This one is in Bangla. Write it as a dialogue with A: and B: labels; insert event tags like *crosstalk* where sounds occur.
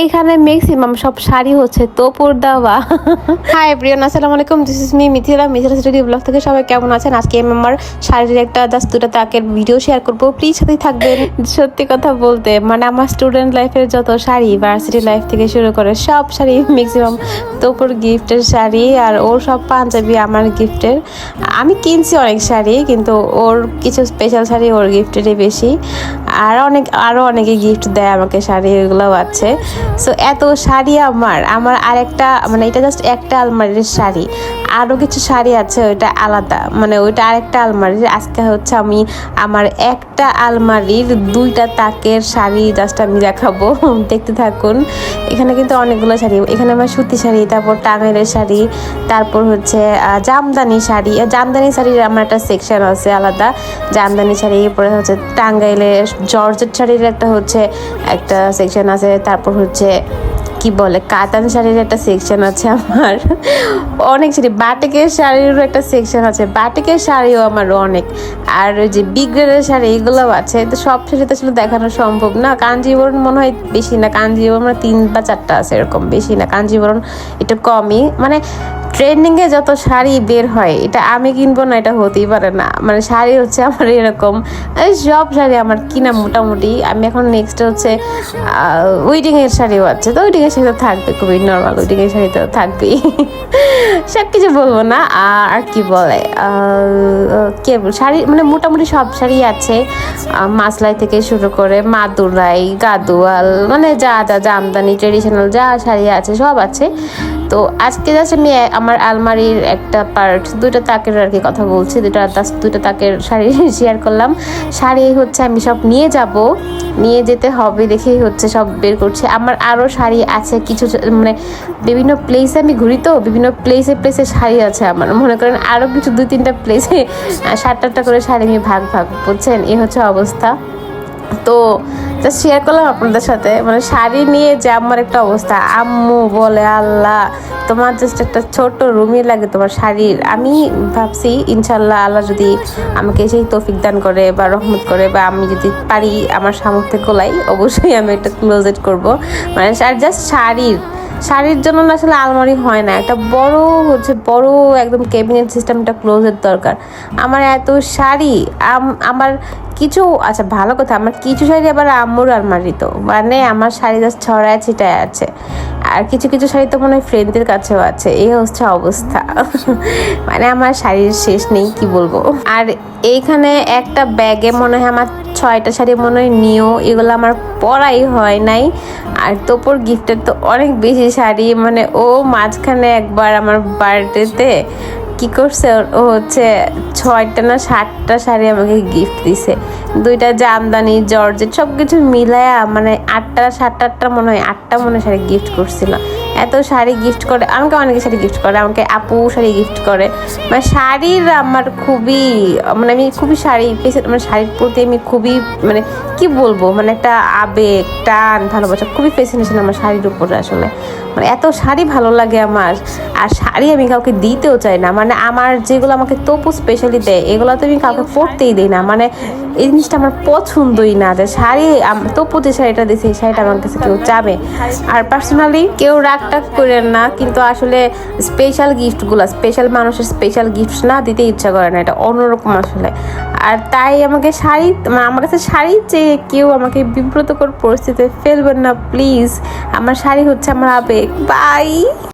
A: এইখানে ম্যাক্সিমাম সব শাড়ি হচ্ছে তোপুর দেওয়া। হাই প্রিয়ন আসসালামু আলাইকুম this is me Mithila Mithila study blog থেকে সবাই কেমন আছেন? আজকে আমি আমার শাড়ির একটা জাস্ট দুটো তাকের ভিডিও শেয়ার করব। প্লিজ সাথেই থাকবেন। সত্যি কথা বলতে মানে আমার স্টুডেন্ট লাইফের যত শাড়ি ভার্সিটি লাইফ থেকে শুরু করে সব শাড়ি ম্যাক্সিমাম তোপুর গিফটের শাড়ি আর ওর সব পাঞ্জাবি আমার গিফটের আমি কিনছি অনেক শাড়ি কিন্তু ওর কিছু স্পেশাল শাড়ি ওর গিফটেরই বেশি। আর অনেক আরও অনেকে গিফট দেয় আমাকে শাড়ি এগুলোও আছে। সো এত শাড়ি আমার আমার আরেকটা মানে এটা জাস্ট একটা আলমারির শাড়ি। আরও কিছু শাড়ি আছে, ওইটা আলাদা। মানে ওইটা আরেকটা আলমারির। আজকে হচ্ছে আমি আমার একটা আলমারির দুইটা তাকের শাড়ি জাস্ট আমি দেখাবো। *laughs* দেখতে থাকুন। এখানে কিন্তু অনেকগুলো শাড়ি। এখানে আমার সুতি শাড়ি, তারপর টাঙ্গাইলের শাড়ি, তারপর হচ্ছে জামদানি শাড়ি। জামদানি শাড়ির আমার একটা সেকশন আছে আলাদা। জামদানি শাড়ি, এরপরে হচ্ছে টাঙ্গাইলের জর্জেট শাড়ির একটা হচ্ছে একটা সেকশন আছে। তারপর হচ্ছে কি বলে, কাতান শাড়ির একটা সেকশন আছে আমার। অনেক শাড়ি, বাটিকের শাড়িরও একটা সেকশন আছে। বাটিকের শাড়িও আমার অনেক। আর ওই যে বিগ্রেডের শাড়ি, এগুলোও আছে। তো সব শাড়ি তো আসলে দেখানো সম্ভব না। কাঞ্জিবরণ মনে হয় বেশি না। কাঞ্জিবরণ মানে তিন বা চারটা আছে এরকম। বেশি না। কাঞ্জিবরণ একটু কমই। মানে ট্রেন্ডিংয়ে যত শাড়ি বের হয়, এটা আমি কিনবো না, এটা হতেই পারে না। মানে শাড়ি হচ্ছে আমার এরকম। সব শাড়ি আমার কিনা মোটামুটি। আমি এখন নেক্সট হচ্ছে এর শাড়িও আছে। তো এর শাড়ি তো থাকবে খুবই নর্মাল এর শাড়ি তো থাকবেই সব কিছু বলব না। আর কি বলে? কে শাড়ি মানে মোটামুটি সব শাড়ি আছে। মাসলাই থেকে শুরু করে মাদুরাই, গাদোয়াল মানে যা যা, জামদানি ট্রেডিশনাল যা শাড়ি আছে, সব আছে। তো আজকে জাস্ট আমি আমার আলমারির একটা পার্ট দুইটা তাকের আর কি কথা বলছি জাস্ট দুইটা তাকের শাড়ি *laughs* শেয়ার করলাম। শাড়ি হচ্ছে আমি সব নিয়ে যাব, নিয়ে যেতে হবে দেখেই হচ্ছে সব বের করছে। আমার আরও শাড়ি আছে, কিছু মানে বিভিন্ন প্লেসে আমি ঘুরি তো, বিভিন্ন প্লেসে প্লেসে শাড়ি আছে আমার। মনে করেন আরও কিছু দুই তিনটা প্লেসে সাতটা করে শাড়ি আমি ভাগ ভাগ, বুঝছেন? এ হচ্ছে অবস্থা। তো শেয়ার করলাম আপনাদের সাথে। মানে শাড়ি নিয়ে যে আমার একটা অবস্থা। আম্মু বলে, আল্লাহ, তোমার জাস্ট একটা ছোট্ট রুমই লাগে তোমার শাড়ির। আমি ভাবছি, ইনশাল্লাহ আল্লাহ যদি আমাকে সেই তৌফিক দান করে বা রহমত করে বা আমি যদি পারি আমার সামর্থ্যে কোলাই অবশ্যই আমি একটা ক্লোজেট করব। মানে জাস্ট শাড়ির শাড়ির জন্য আসলে আলমারি হয় না। একটা বড় হচ্ছে বড় একদম ক্যাবিনেট সিস্টেমটা ক্লোজের দরকার। আমার এত শাড়ি, আম- আমার কিছু আচ্ছা ভালো কথা, আমার কিছু শাড়ি আবার আম্মুর আলমারি তো মানে আমার শাড়ি জাস্ট ছড়ায় ছিটায় আছে। আর কিছু কিছু শাড়ি তো মনে হয় ফ্রেন্ডদের কাছেও আছে। এই হচ্ছে অবস্থা। *laughs* মানে আমার শাড়ির শেষ নেই, কি বলব? আর এইখানে একটা ব্যাগে মনে হয় আমার ছয়টা শাড়ি মনে হয় নিও এগুলো আমার পরাই হয় নাই। আর তোপর গিফটের তো অনেক বেশি শাড়ি। মানে ও মাঝখানে একবার আমার বার্থডেতে কি করছে? ও হচ্ছে ছয়টা না সাতটা শাড়ি আমাকে গিফট দিছে। দুইটা জামদানি, জর্জেট সব কিছু মিলায়া মানে আটটা সাতটা আটটা মনে হয়, আটটা মনে শাড়ি গিফট করছিল। এত শাড়ি গিফট করে, আমাকে অনেকে শাড়ি গিফট করে, আমাকে আপু শাড়ি গিফট করে। মানে শাড়ির আমার খুবই মানে আমি খুবই শাড়ি মানে শাড়ির প্রতি আমি খুবই মানে কি বলব মানে একটা আবেগ, টান, ভালোবাসা খুবই ফেসিনেশন আমার শাড়ির উপরে আসলে। মানে এত শাড়ি ভালো লাগে আমার। আর শাড়ি আমি কাউকে দিতেও চাই না। মানে আমার যেগুলো আমাকে তপু স্পেশালি দেয় এগুলো তো আমি কাউকে পরতেই দিই না। মানে এই জিনিসটা আমার পছন্দই না যে শাড়ি আম- তপু যে শাড়িটা দিছে এই শাড়িটা আমার কাছে কেউ চাবে। আর পার্সোনালি কেউ রাগ টাগ করেন না কিন্তু আসলে স্পেশাল গিফটগুলো স্পেশাল মানুষের স্পেশাল গিফট না দিতে ইচ্ছা করে না। এটা অন্যরকম আসলে। আর তাই আমাকে শাড়ি মানে আমার কাছে শাড়ি চেয়ে কেউ আমাকে বিব্রতকর পরিস্থিতিতে ফেলবেন না প্লিজ আমার শাড়ি হচ্ছে আমার আবেগ। বাই